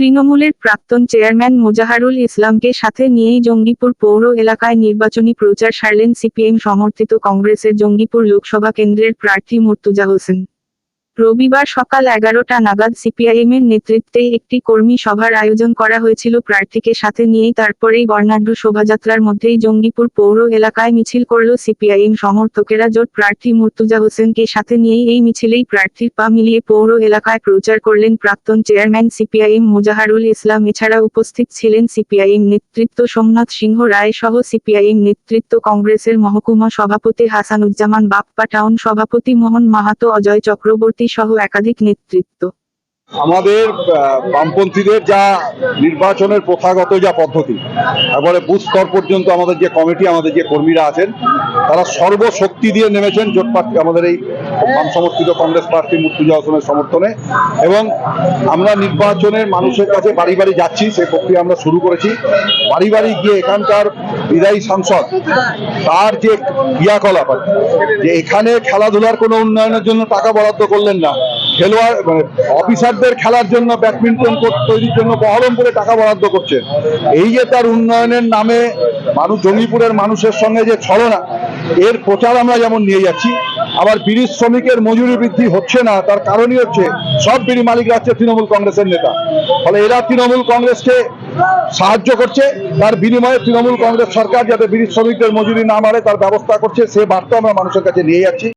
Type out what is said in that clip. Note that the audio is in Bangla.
তৃণমূলের প্রাক্তন চেয়ারম্যান মোজাহারুল ইসলামকে সাথে নিয়েই জঙ্গিপুর পৌর এলাকায় নির্বাচনী প্রচার সারলেন সিপিএম সমর্থিত কংগ্রেসের জঙ্গিপুর লোকসভা কেন্দ্রের প্রার্থী মুর্তুজা হোসেন। রবিবার সকাল এগারোটা নাগাদ সিপিআইএম এর নেতৃত্বে একটি কর্মী সভার আয়োজন করা হয়েছিল প্রার্থীকে সাথে নিয়েই। তারপরেই বর্ণাঢ্য শোভাযাত্রার মধ্যেই জঙ্গিপুর পৌর এলাকায় মিছিল করল সিপিআইএম সমর্থকেরা। জোট প্রার্থী মুর্তুজা হোসেনকে সাথে নিয়েই এই মিছিলেই প্রার্থীর পা মিলিয়ে পৌর এলাকায় প্রচার করলেন প্রাক্তন চেয়ারম্যান সিপিআইএম মোজাহারুল ইসলাম। এছাড়া উপস্থিত ছিলেন সিপিআইএম নেতৃত্ব সোমনাথ সিংহ রায় সহ সিপিআইএম নেতৃত্ব কংগ্রেসের মহকুমা সভাপতি হাসানুজ্জামান বাপ্পা, টাউন সভাপতি মোহন মাহাতো, অজয় চক্রবর্তী সহ একাধিক নেতৃত্ব। আমাদের বামপন্থীদের যা নির্বাচনের প্রথাগত যা পদ্ধতি, তারপরে বুথ স্তর পর্যন্ত আমাদের যে কমিটি, আমাদের যে কর্মীরা আছেন, তারা সর্বশক্তি দিয়ে নেমেছেন জোট প্রার্থী, আমাদের এই বাম সমর্থিত কংগ্রেস প্রার্থী মুর্তুজা হোসেনের সমর্থনে। এবং আমরা নির্বাচনের মানুষের কাছে বাড়ি বাড়ি যাচ্ছি, সেই প্রক্রিয়া আমরা শুরু করেছি। বাড়ি বাড়ি গিয়ে এখানকার বিদায়ী সাংসদ, তার যে ক্রিয়াকলাপ যে এখানে খেলাধুলার কোনো উন্নয়নের জন্য টাকা বরাদ্দ করলেন না খেলোয়াড় মানে অফিসারদের খেলার জন্য ব্যাডমিন্টন তৈরির জন্য বহরম করে টাকা বরাদ্দ করছেন এই যে তার উন্নয়নের নামে মানুষ, জঙ্গিপুরের মানুষের সঙ্গে যে ছলনা, এর প্রচার আমরা যেমন নিয়ে যাচ্ছি, আবার বিড়ি শ্রমিকের মজুরি বৃদ্ধি হচ্ছে না, তার কারণই হচ্ছে সব বিড়ি মালিকরা হচ্ছে তৃণমূল কংগ্রেসের নেতা। ফলে এরা তৃণমূল কংগ্রেসকে সাহায্য করছে, তার বিনিময়ে তৃণমূল কংগ্রেস সরকার যাতে বিড়ি শ্রমিকদের মজুরি না বাড়ে, তার ব্যবস্থা করছে, সে বার্তা আমরা মানুষের কাছে নিয়ে যাচ্ছি।